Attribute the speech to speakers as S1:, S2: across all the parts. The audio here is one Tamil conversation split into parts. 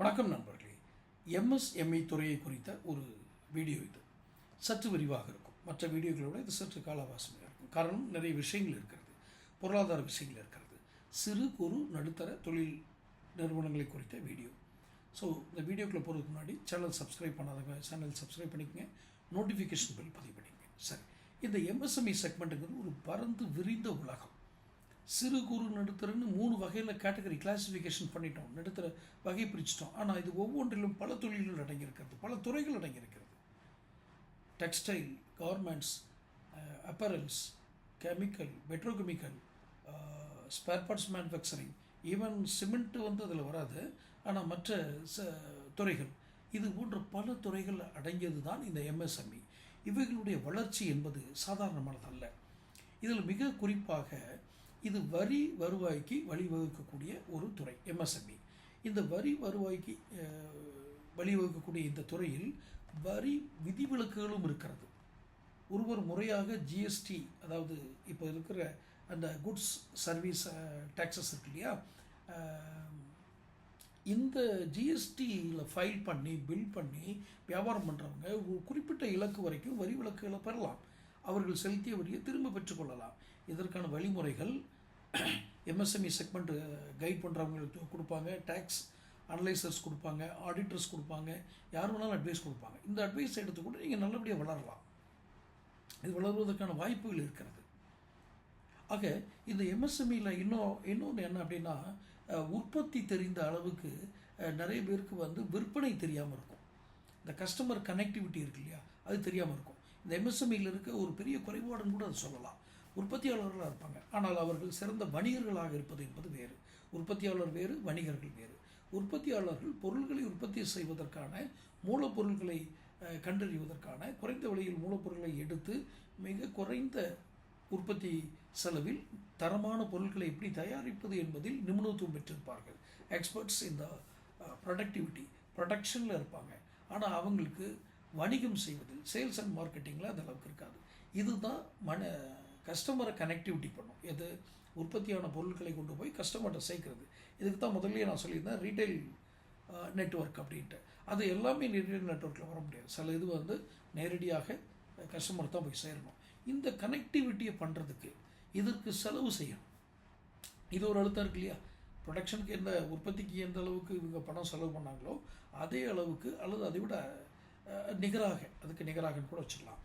S1: வணக்கம் நண்பர்களே. எம்எஸ்எம்இ துறையை குறித்த ஒரு வீடியோ இது. சற்று விரிவாக இருக்கும். மற்ற வீடியோக்களை விட இது சற்று காலாவாசமாக இருக்கும். காரணம் நிறைய விஷயங்கள் இருக்கிறது. பொருளாதார விஷயங்கள் இருக்கிறது. சிறு குறு நடுத்தர தொழில் நிறுவனங்களை குறித்த வீடியோ. ஸோ இந்த வீடியோக்குள்ளே போகிறதுக்கு முன்னாடி சேனல் சப்ஸ்கிரைப் பண்ணாதவங்க சேனல் சப்ஸ்கிரைப் பண்ணிக்கங்க. நோட்டிஃபிகேஷன் பில் பதிவு பண்ணிக்கங்க சரி. இந்த எம்எஸ்எம்இ செக்மெண்ட்டுங்கிறது ஒரு பறந்து விரிந்த உலகம். சிறு குறு நடுத்தரன்னு மூணு வகையில் கேட்டகரி கிளாசிஃபிகேஷன் பண்ணிட்டோம். நடுத்தர வகை பிரிச்சிட்டோம். ஆனால் இது ஒவ்வொன்றிலும் பல தொழில்கள் அடங்கியிருக்கிறது. பல துறைகள் அடங்கியிருக்கிறது. Textile garments apparels chemical petrochemical spare parts manufacturing even cement வந்து அதில் வராது. ஆனால் மற்ற ச துறைகள். இது போன்ற பல துறைகள் அடங்கியது தான் இந்த எம்எஸ்எம்இ இவைகளுடைய வளர்ச்சி என்பது சாதாரணமானதல்ல. இதில் மிக குறிப்பாக இது வரி வருவாய்க்கு வழிவகுக்கக்கூடிய ஒரு துறை எம்எஸ்எம்இ இந்த வரி வருவாய்க்கு வழிவகுக்கக்கூடிய இந்த துறையில் வரி விதிவிலக்குகளும் இருக்கிறது. ஒருவர் முறையாக ஜிஎஸ்டி அதாவது இப்போ இருக்கிற அந்த குட்ஸ் சர்வீஸ் டேக்ஸஸ் இருக்கு இல்லையா? இந்த ஜிஎஸ்டியில் ஃபைல் பண்ணி பில் பண்ணி வியாபாரம் பண்ணுறவங்க ஒரு குறிப்பிட்ட இலக்கு வரைக்கும் வரி விலக்குகளை பெறலாம். அவர்கள் செலுத்திய வரியை திரும்ப பெற்றுக்கொள்ளலாம். இதற்கான வழிமுறைகள் எம்எஸ்எம்இ செக்மெண்ட் கைட் பண்ணுறவங்களுக்கு கொடுப்பாங்க டேக்ஸ் அனலைசர்ஸ் கொடுப்பாங்க ஆடிட்டர்ஸ் கொடுப்பாங்க யார் வேணாலும் அட்வைஸ் கொடுப்பாங்க. இந்த அட்வைஸ் எடுத்து கூட நீங்கள் நல்லபடியாக வளரலாம். இது வளருவதற்கான வாய்ப்புகள் இருக்கிறது. ஆக இந்த எம்எஸ்எம்இயில் இன்னும் இன்னொன்று என்ன அப்படின்னா உற்பத்தி தெரிந்த அளவுக்கு நிறைய பேருக்கு வந்து விற்பனை தெரியாமல் இருக்கும். இந்த கஸ்டமர் கனெக்டிவிட்டி இருக்கு இல்லையா? அது தெரியாமல் இருக்கும். இந்த எம்எஸ்எம்இயில் இருக்க ஒரு பெரிய குறைபாடுன்னு கூட அதை சொல்லலாம். உற்பத்தியாளர்களாக இருப்பாங்க. ஆனால் அவர்கள் சிறந்த வணிகர்களாக இருப்பது என்பது வேறு. உற்பத்தியாளர் வேறு வணிகர்கள் வேறு. உற்பத்தியாளர்கள் பொருள்களை உற்பத்தி செய்வதற்கான மூலப்பொருட்களை கண்டறிவதற்கான குறைந்த விலையில் மூலப்பொருட்களை எடுத்து மிக குறைந்த உற்பத்தி செலவில் தரமான பொருட்களை எப்படி தயாரிப்பது என்பதில் நிபுணத்துவம் பெற்றிருப்பார்கள். எக்ஸ்பர்ட்ஸ் இந்த ப்ரொடக்டிவிட்டி ப்ரொடக்ஷனில் இருப்பாங்க. ஆனால் அவங்களுக்கு வணிகம் செய்வதில் சேல்ஸ் அண்ட் மார்க்கெட்டிங்கில் அந்த அளவுக்கு இருக்காது. இதுதான் மன கஸ்டமரை கனெக்டிவிட்டி பண்ணும். எது? உற்பத்தியான பொருட்களை கொண்டு போய் கஸ்டமர்கிட்ட சேர்க்கறது. இதுக்கு தான் முதல்ல நான் சொல்லியிருந்தேன் ரீட்டைல் நெட்வொர்க் அப்படின்ட்டு. அது எல்லாமே ரீட்டைல் நெட்வொர்க்கில் வர முடியாது. சில இது வந்து நேரடியாக கஸ்டமர் தான் போய் சேரணும். இந்த கனெக்டிவிட்டியை பண்ணுறதுக்கு இதற்கு செலவு செய்யணும். இது ஒரு அழுத்தம் இருக்கு இல்லையா? ப்ரொடக்ஷனுக்கு எந்த உற்பத்திக்கு எந்த அளவுக்கு இவங்க பணம் செலவு பண்ணாங்களோ அதே அளவுக்கு அல்லது அதை விட நிகராக அதுக்கு நிகராகன்னு கூட வச்சுக்கலாம்.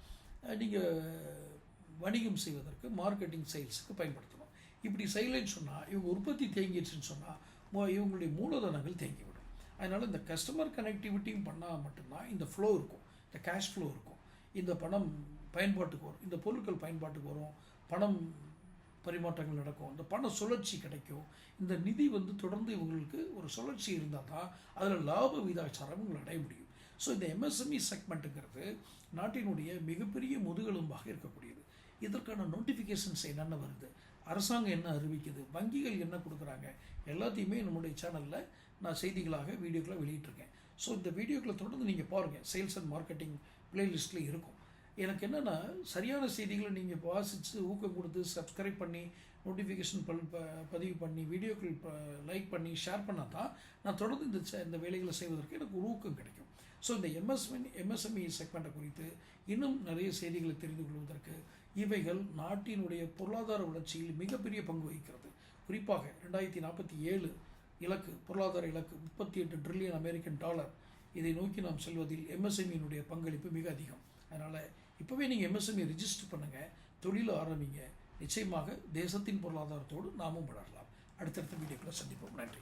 S1: நீங்கள் வணிகம் செய்வதற்கு மார்க்கெட்டிங் சேல்ஸுக்கு பயன்படுத்தணும். இப்படி செய்யலைன்னு சொன்னால் இவங்க உற்பத்தி தேங்கிடுச்சுன்னு சொன்னால் இவங்களுடைய மூலதனங்கள் தேங்கிவிடும். அதனால் இந்த கஸ்டமர் கனெக்டிவிட்டியும் பண்ணால் மட்டும்தான் இந்த ஃப்ளோ இருக்கும். இந்த கேஷ் ஃப்ளோ இருக்கும். இந்த பணம் பயன்பாட்டுக்கு வரும். இந்த பொருட்கள் பயன்பாட்டுக்கு வரும். பணம் பரிமாற்றங்கள் நடக்கும். இந்த பண சுழற்சி கிடைக்கும். இந்த நிதி வந்து தொடர்ந்து இவங்களுக்கு ஒரு சுழற்சி இருந்தால் தான் அதில் லாப விதாச்சாரம் இவங்களை அடைய முடியும். ஸோ இந்த எம்எஸ்எம்இ செக்மெண்ட்டுங்கிறது நாட்டினுடைய மிகப்பெரிய முதுகெலும்பாக இருக்கக்கூடியது. இதற்கான நோட்டிஃபிகேஷன்ஸ் என்னென்ன வருது? அரசாங்கம் என்ன அறிவிக்குது? வங்கிகள் என்ன கொடுக்குறாங்க? எல்லாத்தையுமே நம்முடைய சேனலில் நான் செய்திகளாக வீடியோக்களை வெளியிட்டிருக்கேன். ஸோ இந்த வீடியோக்களை தொடர்ந்து நீங்கள் பாருங்கள் சேல்ஸ் அண்ட் மார்க்கெட்டிங் பிளேலிஸ்ட்டில் இருக்கும். எனக்கு என்னென்னா சரியான செய்திகளை நீங்கள் வாசித்து ஊக்கம் கொடுத்து சப்ஸ்கிரைப் பண்ணி நோட்டிஃபிகேஷன் பல் ப பதிவு பண்ணி வீடியோக்கள் லைக் பண்ணி ஷேர் பண்ணால் தான் நான் தொடர்ந்து இந்த இந்த வேலைகளை செய்வதற்கு எனக்கு ஒரு ஊக்கம் கிடைக்கும். ஸோ இந்த எம்எஸ்எம்இ எம்எஸ்எம்இ செக்மெண்ட்டை குறித்து இன்னும் நிறைய செய்திகளை தெரிந்து கொள்வதற்கு இவைகள் நாட்டினுடைய பொருளாதார வளர்ச்சியில் மிகப்பெரிய பங்கு வகிக்கிறது. குறிப்பாக ரெண்டாயிரத்தி நாற்பத்தி ஏழு இலக்கு பொருளாதார இலக்கு முப்பத்தி எட்டு ட்ரில்லியன் அமெரிக்கன் டாலர் இதை நோக்கி நாம் செல்வதில் எம்எஸ்எம்இனுடைய பங்களிப்பு மிக அதிகம். அதனால் இப்போவே நீங்கள் எம்எஸ்எம்இ ரிஜிஸ்டர் பண்ணுங்கள் தொழில் ஆரம்பிங்க. நிச்சயமாக தேசத்தின் பொருளாதாரத்தோடு நாமும் வளரலாம். அடுத்தடுத்த வீடியோக்களை சந்திப்போம். நன்றி.